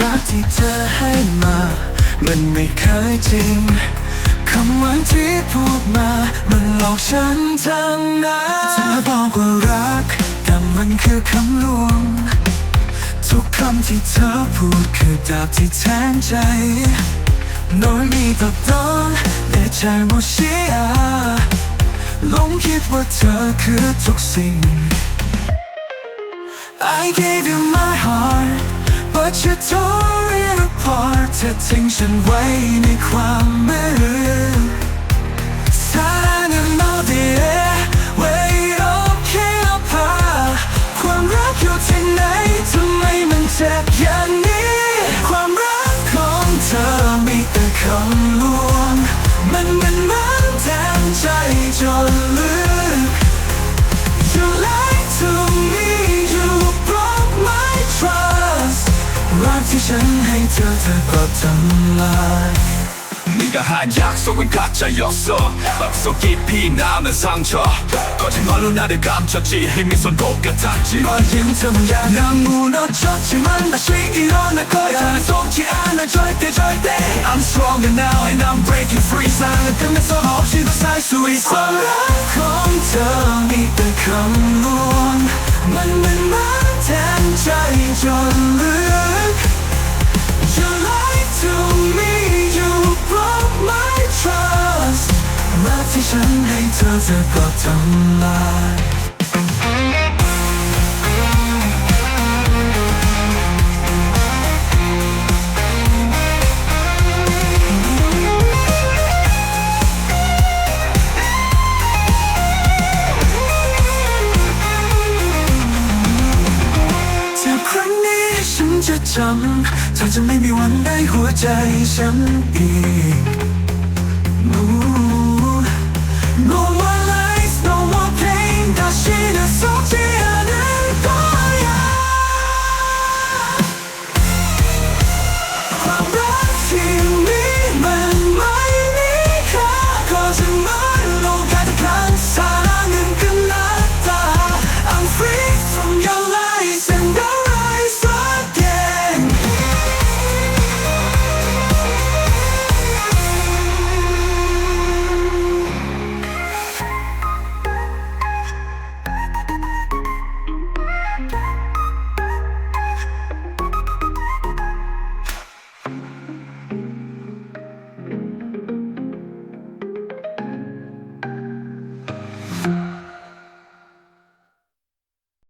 รักที่เธอให้มา มันไม่เคยจริงคำหวานที่พูดมา มันหลอกฉันทั้งนั้นเธอบอกว่ารัก แต่มันคือคำลวง ทุกคำที่เธอพูดคือดาบที่แทงใจน้อยมีตับตอนแต่ใจโมชิอาหลงคิดว่าเธอคือทุกสิ่ง I gave you my heart but you tore it apart เธอทิ้งฉันไว้ในความมืด me to the bottom line 네가 한 약속은 가짜였어. 맘속 깊이 남은 상처. 거짓말로 나를 감췄지. 이미 손 똑같았지. 어린 점야 난 무너졌지만 다시 일어날 거야. 속지 않아. 절대 절대. I'm stronger now and I'm breaking free. 사랑은 끝면서 없이도 살 수 있어. Come tell me the come on 맞는 말단 자의 전류 ฉันให้เธอเธอก็ทำลายจากครั้งนี้ฉันจะจำเธอจะไม่มีวันได้หัวใจฉันอีก